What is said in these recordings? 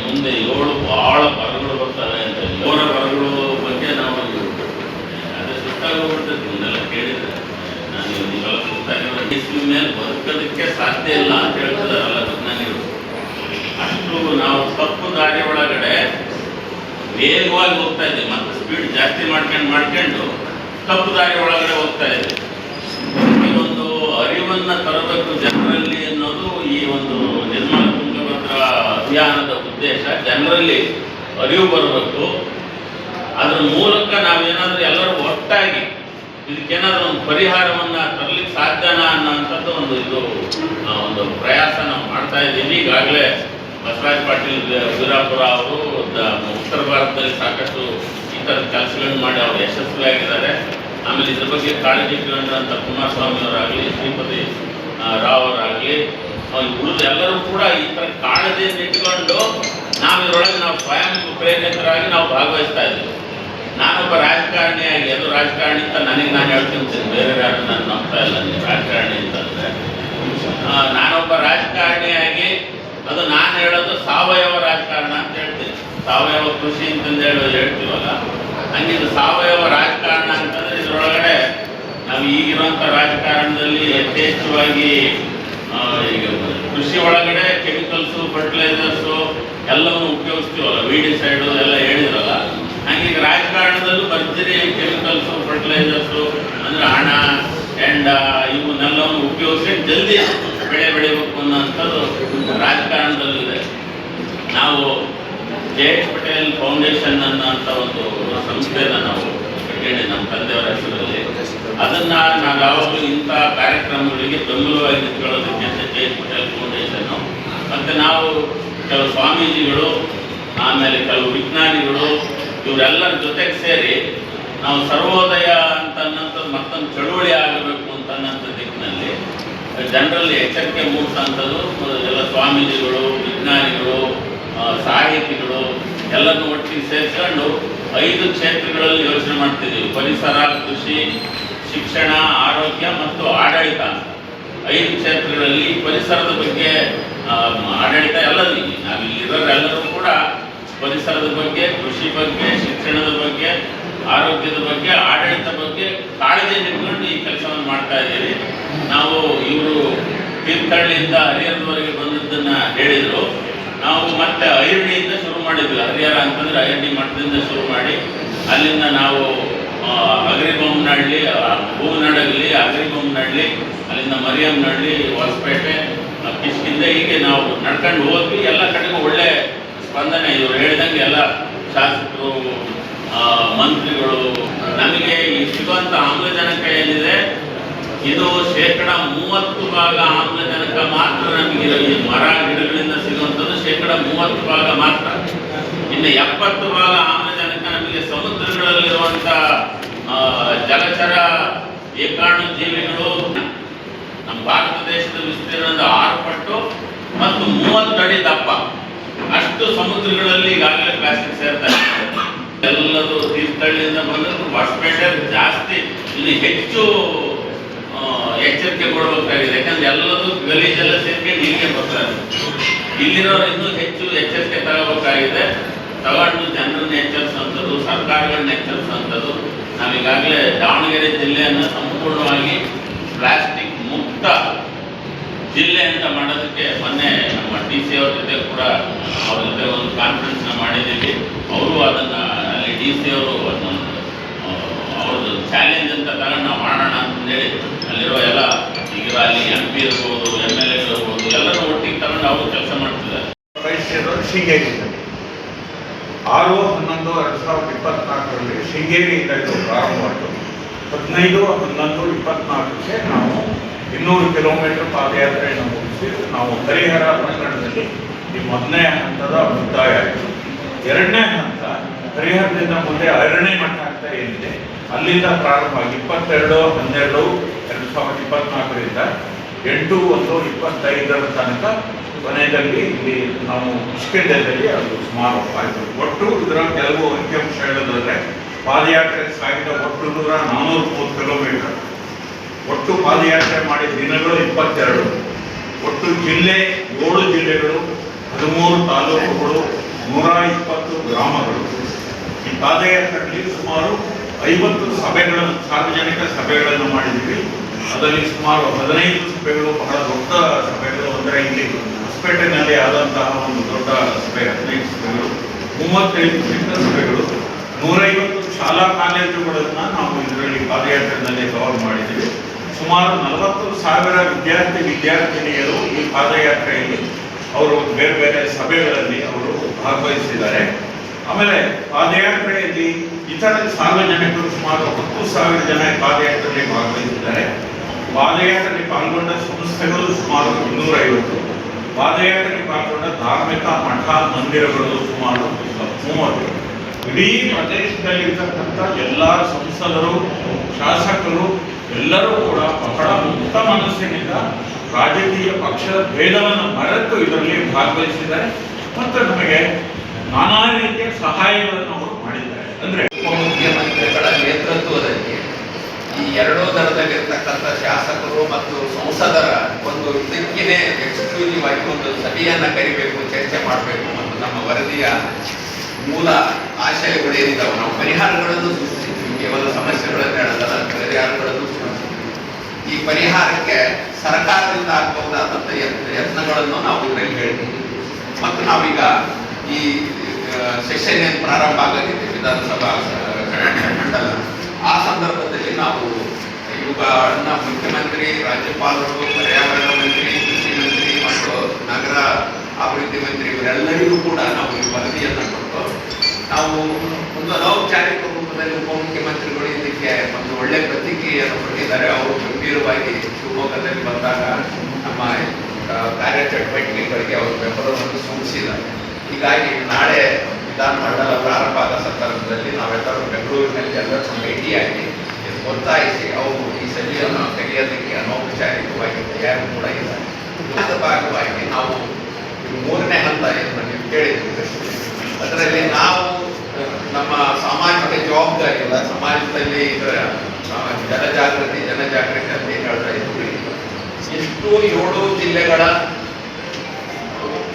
ಮುಂದೆ ಏಳು ಬಹಳ ಬರಗಳು ಬರ್ತವೆ ಅಂತ ಏಳು ಬರಗಳು ಬಗ್ಗೆ ನಾವು ಅದು ಸುತ್ತಾಗಿ ಹೋಗ್ಬಿಡ್ತದೆ ಮುಂದೆಲ್ಲ ಕೇಳಿದ್ರೆ. ನಾನು ನೀವೆಲ್ಲ ಸುತ್ತಾಗಿರೋ ಇಸ್ವಿ ಮೇಲೆ ಬದುಕೋದಕ್ಕೆ ಸಾಧ್ಯ ಇಲ್ಲ ಅಂತ ಹೇಳ್ತಿದಾರಲ್ಲ ವಿಜ್ಞಾನಿಗಳು ಅಷ್ಟು ನಾವು ತಪ್ಪು ದಾರಿ ಒಳಗಡೆ ವೇಗವಾಗಿ ಹೋಗ್ತಾ ಇದ್ದೀವಿ ಮತ್ತೆ ಸ್ಪೀಡ್ ಜಾಸ್ತಿ ಮಾಡ್ಕೊಂಡು ಮಾಡ್ಕೊಂಡು ತಪ್ಪು ದಾರಿ ಒಳಗಡೆ ಹೋಗ್ತಾ ಇದ್ದೀವಿ ಒಂದು ಅರಿವನ್ನು ತರಬೇಕು ಜನರಲ್ಲಿ ಅನ್ನೋದು ಈ ಒಂದು ನಿರ್ಮಲ ತುಂಗಭದ್ರಾ ಅಭಿಯಾನದ ಉದ್ದೇಶ ಜನರಲ್ಲಿ ಅರಿವು ಬರಬೇಕು. ಅದ್ರ ಮೂಲಕ ನಾವೇನಾದ್ರೂ ಎಲ್ಲರೂ ಒಟ್ಟಾಗಿ ಇದಕ್ಕೇನಾದ್ರೂ ಒಂದು ಪರಿಹಾರವನ್ನ ತರಲಿಕ್ಕೆ ಸಾಧ್ಯನಾ ಅನ್ನೋಂಥದ್ದು ಒಂದು ಇದು ಒಂದು ಪ್ರಯಾಸ ನಾವು ಮಾಡ್ತಾ ಇದ್ದೀವಿ. ಈಗಾಗಲೇ ಬಸವರಾಜ್ ಪಾಟೀಲ್ ವೀರಾಪುರ ಅವರು ಉತ್ತರ ಭಾರತದಲ್ಲಿ ಸಾಕಷ್ಟು ಈ ಥರದ ಕೆಲಸಗಳನ್ನ ಮಾಡಿ ಅವರು ಯಶಸ್ವಿಯಾಗಿದ್ದಾರೆ. ಆಮೇಲೆ ಇದ್ರ ಬಗ್ಗೆ ಕಾಳಜಿ ಇಟ್ಕೊಂಡ್ರಂಥ ಕುಮಾರಸ್ವಾಮಿ ಅವರಾಗಲಿ ಶ್ರೀಪತಿ ರಾವ್ ಅವರಾಗಲಿ ಉಳಿದ ಎಲ್ಲರೂ ಕೂಡ ಈ ಥರ ಕಾಳಜಿಯನ್ನು ಇಟ್ಕೊಂಡು ನಾವು ಇದರೊಳಗೆ ನಾವು ಸ್ವಯಂ ಪ್ರೇರಿತರಾಗಿ ನಾವು ಭಾಗವಹಿಸ್ತಾ ಇದ್ದೀವಿ. ನಾನೊಬ್ಬ ರಾಜಕಾರಣಿಯಾಗಿ ಅದು ರಾಜಕಾರಣಿ ಅಂತ ನನಗೆ ನಾನು ಹೇಳ್ತೀನಿ ಬೇರೆ ಯಾರು ನಾನು ನಂಬ್ತಾ ಇಲ್ಲ ನೀವು ರಾಜಕಾರಣಿ ಅಂತಂದ್ರೆ. ನಾನೊಬ್ಬ ನಾನೊಬ್ಬ ರಾಜಕಾರಣಿಯಾಗಿ ಅದು ನಾನು ಹೇಳೋದು ಸಾವಯವ ರಾಜಕಾರಣ ಅಂತ ಹೇಳ್ತೀನಿ. ಸಾವಯವ ಕೃಷಿ ಅಂತಂದು ಹೇಳೋದು ಹೇಳ್ತೀವಲ್ಲ ಹಂಗೆ ಇದು ಸಾವಯವ ರಾಜಕಾರಣ ಅಂತಂದ್ರೆ ಇದರೊಳಗಡೆ ನಾವು ಈಗಿರುವಂಥ ರಾಜಕಾರಣದಲ್ಲಿ ಯಥೇಚ್ಛವಾಗಿ ಈಗ ಕೃಷಿ ಒಳಗಡೆ ಕೆಮಿಕಲ್ಸು ಫರ್ಟಿಲೈಸರ್ಸು ಎಲ್ಲವನ್ನು ಉಪಯೋಗಿಸ್ತೀವಲ್ಲ ವೀಡಿಸೈಡು ಎಲ್ಲ ಹೇಳಿದ್ರಲ್ಲ. ಹಾಗೆ ರಾಜಕಾರಣದಲ್ಲೂ ಬರ್ತೀರಿ ಕೆಮಿಕಲ್ಸು ಫರ್ಟಿಲೈಸರ್ಸು ಅಂದ್ರೆ ಹಣ ಎಂಡ ಇವನ್ನೆಲ್ಲವನ್ನು ಉಪಯೋಗಿಸಿ ಜಲ್ದಿ ಬೆಳೆ ಬೆಳಿಬೇಕು ಅನ್ನೋಂಥದ್ದು ರಾಜಕಾರಣದಲ್ಲೂ ಇದೆ ನಾವು ಜೆ ಎಚ್ ಪಟೇಲ್ ಫೌಂಡೇಶನ್ ಅನ್ನೋಂಥ ಒಂದು ಸಂಸ್ಥೆನ ನಾವು ಕಟ್ಟಿಡಿ ನಮ್ಮ ತಂದೆಯವರ ಹೆಸರಲ್ಲಿ ಅದನ್ನ ನಾವು ಯಾವಾಗಲೂ ಇಂಥ ಕಾರ್ಯಕ್ರಮಗಳಿಗೆ ಬೆಂಬಲವಾಗಿ ನಿಂತ್ಕೊಳ್ಳೋದಕ್ಕೆ ಅಂತ ಜೆ ಎಚ್ ಪಟೇಲ್ ಫೌಂಡೇಶನ್ನು ಮತ್ತು ನಾವು ಕೆಲವು ಸ್ವಾಮೀಜಿಗಳು, ಆಮೇಲೆ ಕೆಲವು ವಿಜ್ಞಾನಿಗಳು, ಇವರೆಲ್ಲರ ಜೊತೆಗೆ ಸೇರಿ ನಾವು ಸರ್ವೋದಯ ಅಂತ ಅನ್ನೋಂಥದ್ದು ಮತ್ತೊಂದು ಚಳುವಳಿ ಆಗಬೇಕು ಅಂತ ಅನ್ನೋಂಥ ದಿಕ್ಕಿನಲ್ಲಿ ಜನರಲ್ಲಿ ಎಚ್ಚರಿಕೆ ಮೂಡಿಸೋಂಥದ್ದು, ಎಲ್ಲ ಸ್ವಾಮೀಜಿಗಳು, ವಿಜ್ಞಾನಿಗಳು ಸಾಹಿತಿಗಳು ಎಲ್ಲರನ್ನು ಒಟ್ಟಿಗೆ ಸೇರಿಸ್ಕೊಂಡು ಐದು ಕ್ಷೇತ್ರಗಳಲ್ಲಿ ಯೋಚನೆ ಮಾಡ್ತಿದ್ದೀವಿ. ಪರಿಸರ, ಕೃಷಿ ಶಿಕ್ಷಣ, ಆರೋಗ್ಯ ಮತ್ತು ಆಡಳಿತ ಐದು ಕ್ಷೇತ್ರಗಳಲ್ಲಿ ಪರಿಸರದ ಬಗ್ಗೆ ಆಡಳಿತ ಎಲ್ಲರೂ ನಾವಿಲ್ಲಿ ಇರೋರೆಲ್ಲರೂ ಕೂಡ ಪರಿಸರದ ಬಗ್ಗೆ, ಕೃಷಿ ಬಗ್ಗೆ, ಶಿಕ್ಷಣದ ಬಗ್ಗೆ, ಆರೋಗ್ಯದ ಬಗ್ಗೆ, ಆಡಳಿತ ಬಗ್ಗೆ ಕಾಳಜಿ ನಿಂತ್ಕೊಂಡು ಈ ಕೆಲಸವನ್ನು ಮಾಡ್ತಾ ಇದ್ದೀವಿ ನಾವು ಇವರು ತೀರ್ಥಹಳ್ಳಿಯಿಂದ ಹರಿಹರದವರೆಗೆ ಬಂದದ್ದನ್ನು ಹೇಳಿದರು. ನಾವು ಮತ್ತೆ ಐರಣಿಯಿಂದ ಶುರು ಮಾಡಿದ್ವಿ. ಹರಿಹರ ಅಂತಂದರೆ ಐರಣಿ ಮಠದಿಂದ ಶುರು ಮಾಡಿ, ಅಲ್ಲಿಂದ ನಾವು ಅಗರಿಬೊಮ್ಮನಹಳ್ಳಿ ನಡಗಲಿ ಹೂವಿನಡಗಲಿ ಅಗರಿಬೊಮ್ಮನಹಳ್ಳಿ ಅಲ್ಲಿಂದ ಮರಿಯಮ್ಮನಹಳ್ಳಿ ಹೊಸಪೇಟೆ ಕಿಷ್ಕಿಂದ ಹೀಗೆ ನಾವು ನಡ್ಕೊಂಡು ಹೋದ್ವಿ. ಎಲ್ಲ ಕಡೆಗೂ ಒಳ್ಳೆ ಸ್ಪಂದನೆ. ಇವರು ಹೇಳಿದಂಗೆ ಎಲ್ಲ ಶಾಸಕರು ಮಂತ್ರಿಗಳು, ನಮಗೆ ಈ ಸಿಗುವಂಥ ಆಮ್ಲಜನಕ ಏನಿದೆ, ಇದು ಶೇಕಡ ಮೂವತ್ತು ಭಾಗ ಆಮ್ಲಜನಕ ಮಾತ್ರ ನಮಗೆ ಈ ಮರ ಗಿಡಗಳಿಂದ ಸಿಗುವಂಥದ್ದು. ಶೇಕಡ ಮೂವತ್ತು ಭಾಗ ಮಾತ್ರ. ಇನ್ನು ಎಪ್ಪತ್ತು ಭಾಗ ಆಮ್ಲಜನಕ ನಮಗೆ ಸಮುದ್ರಗಳಲ್ಲಿರುವಂಥ ಆ, ಜಲಚರ ಏಕಾಣು ಜೀವಿಗಳು ನಮ್ಮ ಭಾರತ ದೇಶದ ವಿಸ್ತೀರ್ಣದ ಆರು ಪಟ್ಟು ಮತ್ತು ಮೂವತ್ತು ಅಡಿ ದಪ್ಪ. ಅಷ್ಟು ಸಮುದ್ರಗಳಲ್ಲಿ ಈಗಾಗಲೇ ಪ್ಲಾಸ್ಟಿಕ್ ಸೇರ್ತಾ ಎಲ್ಲರೂ ತೀರ್ಥಹಳ್ಳಿಯಿಂದ ಬಂದದ್ದು ಹೊಸಪೇಟೆ ಜಾಸ್ತಿ ಇಲ್ಲಿ ಹೆಚ್ಚು ಎಚ್ಚರಿಕೆ ಕೊಡಬೇಕಾಗಿದೆ. ಯಾಕಂದ್ರೆ ಎಲ್ಲದೂ ಗಲೀಜೆಲ್ಲ ಸೇರಿಕೆ ನೀರಿಗೆ ಬರ್ತಾರೆ ಇಲ್ಲಿರೋರು ಇನ್ನೂ ಹೆಚ್ಚು ಎಚ್ಚರಿಕೆ ತಗೋಬೇಕಾಗಿದೆ. ತಗೊಂಡು ಜನರನ್ನ ಎಚ್ಚರಿಸುವಂಥದ್ದು, ಸರ್ಕಾರಗಳನ್ನ ಎಚ್ಚರಿಸುವಂಥದ್ದು. ನಾವೀಗಾಗಲೇ ದಾವಣಗೆರೆ ಜಿಲ್ಲೆಯನ್ನು ಸಂಪೂರ್ಣವಾಗಿ ಪ್ಲಾಸ್ಟಿಕ್ ಮುಕ್ತ ಜಿಲ್ಲೆ ಅಂತ ಮಾಡೋದಕ್ಕೆ ಮೊನ್ನೆ ನಮ್ಮ ಡಿ ಸಿ ಅವ್ರ ಜೊತೆ ಕೂಡ ಅವ್ರ ಜೊತೆ ಒಂದು ಕಾನ್ಫರೆನ್ಸ್ನ ಮಾಡಿದ್ದೀವಿ. ಅವರು ಅದನ್ನು ಅಲ್ಲಿ ಡಿ ಸಿ ಅವರು ಅದನ್ನು ಅವ್ರದ್ದು ಚಾಲೆಂಜ್ ಅಂತ ತಗೊಂಡು ನಾವು ಮಾಡೋಣ ಅಂತಂದೇಳಿ ಅಲ್ಲಿರೋ ಎಲ್ಲ ಈಗ ಅಲ್ಲಿ ಎಂ ಪಿ ಇರ್ಬೋದು ಎಂ ಎಲ್ ಎ ಇರ್ಬೋದು, ಎಲ್ಲರೂ ಒಟ್ಟಿಗೆ ತಗೊಂಡು ಅವರು ಕೆಲಸ ಮಾಡ್ತಿದ್ದಾರೆ. ಆರು, ಹನ್ನೊಂದು, ಎರಡು ಸಾವಿರದ ಇಪ್ಪತ್ನಾಲ್ಕರಲ್ಲಿ ಶೃಂಗೇರಿಯಿಂದ ಇದು ಪ್ರಾರಂಭವಾಯಿತು ಹದಿನೈದು, ಹನ್ನೊಂದು, ಇಪ್ಪತ್ನಾಲ್ಕಕ್ಕೆ ನಾವು ಇನ್ನೂರು ಕಿಲೋಮೀಟರ್ ಪಾದಯಾತ್ರೆಯನ್ನು ಮುಗಿಸಿ ನಾವು ಹರಿಹರ ಪ್ರಕರಣದಲ್ಲಿ ಈ ಮೊದಲನೇ ಹಂತದ ಮುಕ್ತಾಯ ಆಯಿತು. ಎರಡನೇ ಹಂತ, ಹರಿಹರದಿಂದ ಮುಂದೆ ಅರಣ್ಯ ಮಠ ಅಂತ ಏನಿದೆ, ಅಲ್ಲಿಂದ ಪ್ರಾರಂಭ ಆಗಿ ಇಪ್ಪತ್ತೆರಡು, ಹನ್ನೆರಡು, ಎರಡು ಸಾವಿರದ ಇಪ್ಪತ್ನಾಲ್ಕರಿಂದ ಎಂಟು, ಒಂದು, ಇಪ್ಪತ್ತೈದರ ತನಕ ಕೊನೆಯಲ್ಲಿ ಇಲ್ಲಿ ನಾವು ಕಿಷ್ಕಿಂಧದಲ್ಲಿ ಅದು ಸುಮಾರು ಆಯಿತು. ಒಟ್ಟು ಇದರ ಕೆಲವು ಅಂಕಿಅಂಶ ಹೇಳೋದಾದ್ರೆ, ಪಾದಯಾತ್ರೆ ಸಾಗಿದ ಒಟ್ಟು ದೂರ ನಾನ್ನೂರ ಮೂವತ್ತು ಕಿಲೋಮೀಟರ್ ಒಟ್ಟು ಪಾದಯಾತ್ರೆ ಮಾಡಿದ ದಿನಗಳು ಇಪ್ಪತ್ತೆರಡು. ಒಟ್ಟು ಜಿಲ್ಲೆ ಏಳು ಜಿಲ್ಲೆಗಳು, ಹದಿಮೂರು ತಾಲೂಕುಗಳು, ನೂರ ಇಪ್ಪತ್ತು ಗ್ರಾಮಗಳು. ಈ ಪಾದಯಾತ್ರೆಯಲ್ಲಿ ಸುಮಾರು ಐವತ್ತು ಸಭೆಗಳನ್ನು, ಸಾರ್ವಜನಿಕ ಸಭೆಗಳನ್ನು ಮಾಡಿದ್ದೀವಿ. ಅದರಲ್ಲಿ ಸುಮಾರು ಹದಿನೈದು ಸಭೆಗಳು, ಬಹಳ ದೊಡ್ಡ ಸಭೆಗಳು ಅಂದರೆ ಇಲ್ಲಿ ಹೊಸಪೇಟೆನಲ್ಲಿ ಆದಂತಹ ಒಂದು ದೊಡ್ಡ ಸಭೆ, ಹದಿನೈದು ಸಭೆಗಳು ಮೂವತ್ತೈದು ಚಿಕ್ಕ ಸಭೆಗಳು, ನೂರೈವತ್ತು ಶಾಲಾ ಕಾಲೇಜುಗಳನ್ನು ನಾವು ಇದರಲ್ಲಿ ಪಾದಯಾತ್ರೆಯಲ್ಲಿ ಕವರ್ ಮಾಡಿದ್ದೀವಿ. ಸುಮಾರು ನಲವತ್ತು ಸಾವಿರ ವಿದ್ಯಾರ್ಥಿ, ವಿದ್ಯಾರ್ಥಿನಿಯರು ಈ ಪಾದಯಾತ್ರೆಯಲ್ಲಿ ಅವರು ಬೇರೆ ಬೇರೆ ಸಭೆಗಳಲ್ಲಿ ಅವರು ಭಾಗವಹಿಸಿದ್ದಾರೆ. ಆಮೇಲೆ ಪಾದಯಾತ್ರೆಯಲ್ಲಿ ಇತರ ಸಾರ್ವಜನಿಕರು ಸುಮಾರು ಹತ್ತು ಸಾವಿರ ಜನ ಪಾದಯಾತ್ರೆಯಲ್ಲಿ ಭಾಗವಹಿಸಿದ್ದಾರೆ. ಪಾದಯಾತ್ರೆಯಲ್ಲಿ ಪಾಲ್ಗೊಂಡ ಸಂಸ್ಥೆಗಳು ಸುಮಾರು ಇನ್ನೂರೈವತ್ತು. ಪಾದಯಾತ್ರೆಯಲ್ಲಿ ಪಾಲ್ಗೊಂಡ ಧಾರ್ಮಿಕ ಮಠ ಮಂದಿರಗಳು ಸುಮಾರು ಮೂವತ್ತು ಇಡೀ ಪ್ರದೇಶದಲ್ಲಿರ್ತಕ್ಕಂಥ ಎಲ್ಲ ಸಂಸದರು, ಶಾಸಕರು, ಎಲ್ಲರೂ ಕೂಡ ಬಹಳ ಮುಕ್ತ ಮನಸ್ಸಿನಿಂದ ರಾಜಕೀಯ ಪಕ್ಷದ ಭೇದವನ್ನು ಮರೆತು ಇದರಲ್ಲಿ ಭಾಗವಹಿಸಿದ್ದಾರೆ. ಮತ್ತು ನಮಗೆ ನಾನಾ ರೀತಿಯ ಸಹಾಯಗಳನ್ನು ಅವರು ಮಾಡಿದ್ದಾರೆ. ಅಂದ್ರೆ ಉಪಮುಖ್ಯಮಂತ್ರಿಗಳ ನೇತೃತ್ವದಲ್ಲಿ ಈ ಎರಡೂ ದರದಲ್ಲಿರ್ತಕ್ಕಂಥ ಶಾಸಕರು ಮತ್ತು ಸಂಸದರ ಒಂದು ಇದಕ್ಕಿನೇ ಎಕ್ಸ್ಕ್ಲೂಸಿವ್ ಆಗಿ ಒಂದು ಸಭೆಯನ್ನ ಕರಿಬೇಕು, ಚರ್ಚೆ ಮಾಡಬೇಕು ಮತ್ತು ನಮ್ಮ ವರದಿಯ ಮೂಲ ಆಶಯಗಳು ಏನಿದ್ದಾವೆ ನಾವು ಪರಿಹಾರಗಳನ್ನು ಸೂಚಿಸಿದ್ವಿ ಕೇವಲ ಸಮಸ್ಯೆಗಳನ್ನು ಹೇಳಲ್ಲ ಪರಿಹಾರಗಳನ್ನು ಈ ಪರಿಹಾರಕ್ಕೆ ಸರ್ಕಾರದಿಂದ ಆಗಬಹುದಾದಂಥ ಯತ್ನ, ಯತ್ನಗಳನ್ನು ನಾವು ಇದರಲ್ಲಿ ಹೇಳ್ತೀವಿ. ಮತ್ತು ನಾವೀಗ ಈ ಸೆಷನ್ ಏನು ಪ್ರಾರಂಭ ಆಗಲಿದೆ ವಿಧಾನಸಭಾ ಮಂಡಲ, ಆ ಸಂದರ್ಭದಲ್ಲಿ ನಾವು ಇವುಗಳನ್ನ ಮುಖ್ಯಮಂತ್ರಿ, ರಾಜ್ಯಪಾಲರು, ಪರ್ಯಾವರಣ ಮಂತ್ರಿ, ಕೃಷಿ ಮಂತ್ರಿ ಮತ್ತು ನಗರ ಅಭಿವೃದ್ಧಿ ಮಂತ್ರಿ ಇವರೆಲ್ಲರಿಗೂ ಕೂಡ ನಾವು ಈ ವರದಿಯನ್ನು ಕೊಟ್ಟು ನಾವು ಒಂದು ಅನೌಪಚಾರಿಕ ರೂಪದಲ್ಲಿ ಉಪಮುಖ್ಯಮಂತ್ರಿಗಳು ಇದಕ್ಕೆ ಒಂದು ಒಳ್ಳೆ ಪ್ರತಿಕ್ರಿಯೆಯನ್ನು ಕೊಟ್ಟಿದ್ದಾರೆ. ಅವರು ಗಂಭೀರವಾಗಿ ಶಿವಮೊಗ್ಗದಲ್ಲಿ ಬಂದಾಗ ನಮ್ಮ ಕಾರ್ಯ ಕಾರ್ಯಚಟುವಟಿಕೆಗಳಿಗೆ ಅವರು ಬೆಂಬಲವನ್ನು ಸೂಚಿಸಿದ್ದಾರೆ. ಹೀಗಾಗಿ ನಾಳೆ ವಿಧಾನಮಂಡಲ ಪ್ರಾರಂಭ ಆದ ಸಂದರ್ಭದಲ್ಲಿ ನಾವೆಲ್ಲರೂ ಬೆಂಗಳೂರಿನಲ್ಲಿ ಎಲ್ಲರೂ ಭೇಟಿಯಾಗಿ ಒತ್ತಾಯಿಸಿ ಅವರು ಈ ಸಭೆಯನ್ನು ತೆಗೆಯೋದಕ್ಕೆ ಅನೌಪಚಾರಿಕವಾಗಿ ತಯಾರಿ ಕೂಡ ಇಲ್ಲ. ಅದರ ಭಾಗವಾಗಿ ನಾವು ಮೂರನೇ ಹಂತ ಎಂದು ನೀವು ಕೇಳಿದ್ದೀವಿ ಅದರಲ್ಲಿ ನಾವು ನಮ್ಮ ಸಾಮಾಜಿಕ ಜವಾಬ್ದಾರಿ ಇಲ್ಲ. ಸಮಾಜದಲ್ಲಿ ಇದರ ಜನಜಾಗೃತಿ ಜನಜಾಗೃತಿ ಅಂತ ಏನ್ ಹೇಳ್ತಾ ಇದ್ವಿ ಎಷ್ಟು ಏಳು ಜಿಲ್ಲೆಗಳ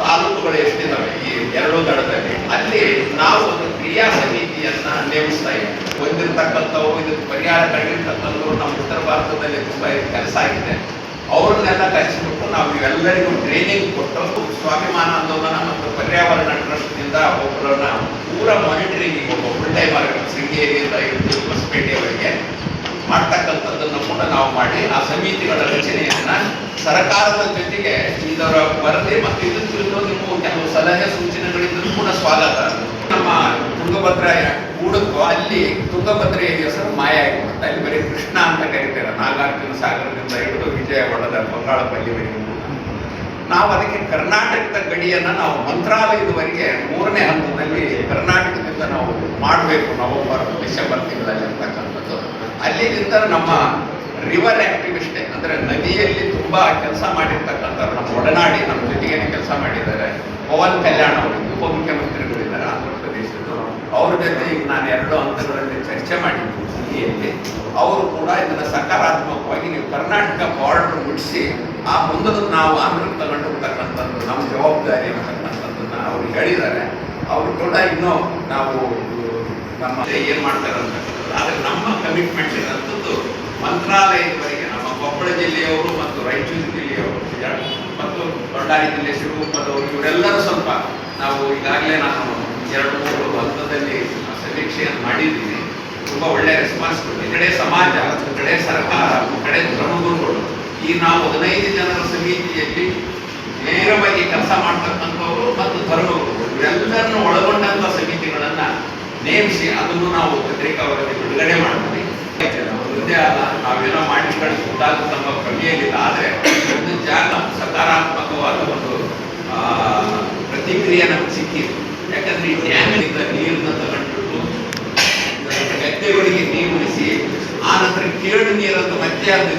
ತಾಲೂಕುಗಳು ಎಷ್ಟಿದ್ದಾವೆ ಈ ಎರಡು ದಡದಲ್ಲಿ. ಅಲ್ಲಿ ನಾವು ಒಂದು ಕ್ರಿಯಾ ಸಮಿತಿಯನ್ನ ನೇಮಿಸ್ತಾ ಇದ್ದೀವಿ. ಹೊಂದಿರತಕ್ಕಂಥವು, ಇದಕ್ಕೆ ಪರಿಹಾರ ಕಂಡಿರ್ತಕ್ಕಂಥವ್ರು ನಮ್ಮ ಉತ್ತರ ಭಾರತದಲ್ಲಿ ತುಂಬಾ ಕೆಲಸ ಆಗಿದೆ. ಅವ್ರನ್ನೆಲ್ಲ ಕರೆಸಿಬಿಟ್ಟು ನಾವು ಇವೆಲ್ಲರಿಗೂ ಟ್ರೈನಿಂಗ್ ಕೊಟ್ಟು ಸ್ವಾಭಿಮಾನ ಆಂದೋಲನ ಮತ್ತು ಪರ್ಯಾವರಣ ಟ್ರಸ್ಟ್ನಿಂದ ಒಬ್ಬರನ್ನ ಪೂರ ಮಾನಿಟರಿಂಗ್ ಒಬ್ಬ ಫುಲ್ ಟೈಮರ್ ಶೃಂಗೇರಿಯಿಂದ ಹಿಡಿದು ಹೊಸಪೇಟೆಯವರೆಗೆ ಮಾಡ್ತಕ್ಕಂಥದ್ದನ್ನು ಕೂಡ ನಾವು ಮಾಡಿ ಆ ಸಮಿತಿಗಳ ರಚನೆಯನ್ನ ಸರ್ಕಾರದ ಜೊತೆಗೆ ಇದರ ವರದಿ ಮತ್ತು ಇದನ್ನು ಕುರಿತು ನಿಮ್ಮ ಕೆಲವು ಸಲಹೆ ಸೂಚನೆಗಳಿದ್ದರೂ ಕೂಡ ಸ್ವಾಗತ. ನಮ್ಮ ತುಂಗಭದ್ರಾ ಕೂಡಕ್ಕೂ ಅಲ್ಲಿ ತುಂಗಭದ್ರೆಯ ಹೆಸರು ಮಾಯ ಆಗಿರುತ್ತೆ ಅಲ್ಲಿ ಬರೀ ಕೃಷ್ಣ ಅಂತ ಕರೀತಾರೆ. ನಾಗಾರ್ಜುನ ಸಾಗರದಿಂದ ಹಿಡಿದು ವಿಜಯವಾಡದ ಬಂಗಾಳಪಲ್ಲಿವರೆಗೂ. ನಾವು ಅದಕ್ಕೆ ಕರ್ನಾಟಕದ ಗಡಿಯನ್ನು ನಾವು ಮಂತ್ರಾಲಯದವರೆಗೆ ಮೂರನೇ ಹಂತದಲ್ಲಿ ಕರ್ನಾಟಕದಿಂದ ನಾವು ಮಾಡಬೇಕು ನವೆಂಬರ್ ಡಿಸೆಂಬರ್ ತಿಂಗಳಲ್ಲಿ ಅಂತಕ್ಕಂಥದ್ದು ಅಲ್ಲಿಂದ ನಮ್ಮ ರಿವರ್ ಆಕ್ಟಿವಿಸ್ಟ್ ಅಂದ್ರೆ ನದಿಯಲ್ಲಿ ತುಂಬಾ ಕೆಲಸ ಮಾಡಿರ್ತಕ್ಕಂಥ ನಮ್ಮ ಒಡನಾಡಿ, ನಮ್ಮ ಜೊತೆಗೇನೆ ಕೆಲಸ ಮಾಡಿದ್ದಾರೆ. ಪವನ್ ಕಲ್ಯಾಣ್ ಅವರು ಉಪಮುಖ್ಯಮಂತ್ರಿಗಳಿದ್ದಾರೆ ಆಂಧ್ರ ಪ್ರದೇಶದ್ದು. ಅವ್ರ ಜೊತೆ ಈಗ ನಾನು ಎರಡು ಹಂತಗಳಲ್ಲಿ ಚರ್ಚೆ ಮಾಡಿದ್ದು ದಿಲ್ಲಿಯಲ್ಲಿ ಅವರು ಕೂಡ ಇದನ್ನ ಸಕಾರಾತ್ಮಕವಾಗಿ ನೀವು ಕರ್ನಾಟಕ ಬಾರ್ಡರ್ ಮುಟ್ಟಿಸಿ ಆ ಮುಂದದ ನಾವು ಆಂಧ್ರ ತಗೊಂಡು ಹೋಗ್ತಕ್ಕಂಥದ್ದು, ನಮ್ಮ ಜವಾಬ್ದಾರಿ ಅಂತಕ್ಕಂಥದ್ದನ್ನ ಅವ್ರು ಹೇಳಿದ್ದಾರೆ. ಅವರು ಕೂಡ ಇನ್ನೂ ನಾವು, ನಮ್ಮ ಏನ್ ಮಾಡ್ತಾರೆ ಅಂತ ಆದ್ರೆ ನಮ್ಮ ಕಮಿಟ್ಮೆಂಟ್ ಇರೋಂಥದ್ದು ಮಂತ್ರಾಲಯದವರೆಗೆ ನಮ್ಮ ಕೊಪ್ಪಳ ಜಿಲ್ಲೆಯವರು ಮತ್ತು ರಾಯಚೂರು ಜಿಲ್ಲೆಯವರು ಮತ್ತು ಬಳ್ಳಾರಿ ಜಿಲ್ಲೆ ಶಿವಮೊಗ್ಗದವರು, ಇವರೆಲ್ಲರೂ ಸ್ವಲ್ಪ ನಾವು ಈಗಾಗಲೇ ನಾನು ಎರಡು ಮೂರು ಹಂತದಲ್ಲಿ ಸಮೀಕ್ಷೆಯನ್ನು ಮಾಡಿದ್ದೀನಿ ತುಂಬಾ ಒಳ್ಳೆ ರೆಸ್ಪಾನ್ಸ್ ಈ ಕಡೆ ಸಮಾಜ ಕಡೆ ಸರ್ಕಾರ ಕಡೆ ಧರ್ಮಗುರುಗಳು, ಈ ನಾವು ಹದಿನೈದು ಜನರ ಸಮಿತಿಯಲ್ಲಿ ನೇರವಾಗಿ ಕೆಲಸ ಮಾಡ್ತಕ್ಕಂಥವರು ಮತ್ತು ಧರ್ಮಗುರುಗಳು ಇವೆಲ್ಲರನ್ನು ಒಳಗೊಂಡಂಥ ಸಮಿತಿಗಳನ್ನ ನೇಮಿಸಿ ಅದನ್ನು ನಾವು ಪತ್ರಿಕಾ ವರದಿ ಬಿಡುಗಡೆ ಅಲ್ಲ ನಾವೇನೋ ಮಾಡಿ ಕಳಿಸುತ್ತಾಗ ನಮ್ಮ ಕಮಿಯಲ್ಲಿಲ್ಲ ಆದರೆ ಒಂದು ಜಾಗ ಸಕಾರಾತ್ಮಕವಾದ ಒಂದು ಪ್ರತಿಕ್ರಿಯೆ ನಮ್ಗೆ ಸಿಕ್ಕಿದೆ. ಯಾಕಂದ್ರೆ ಈ ಡ್ಯಾಮಿನಿಂದ ನೀರನ್ನ ತಗೊಂಡ್ಬಿಟ್ಟು ಗದ್ದೆಗಳಿಗೆ ಉಳಿಸಿ, ಆ ನಂತರ ಕೇಳು ನೀರನ್ನು ಮತ್ತೆ ಅದು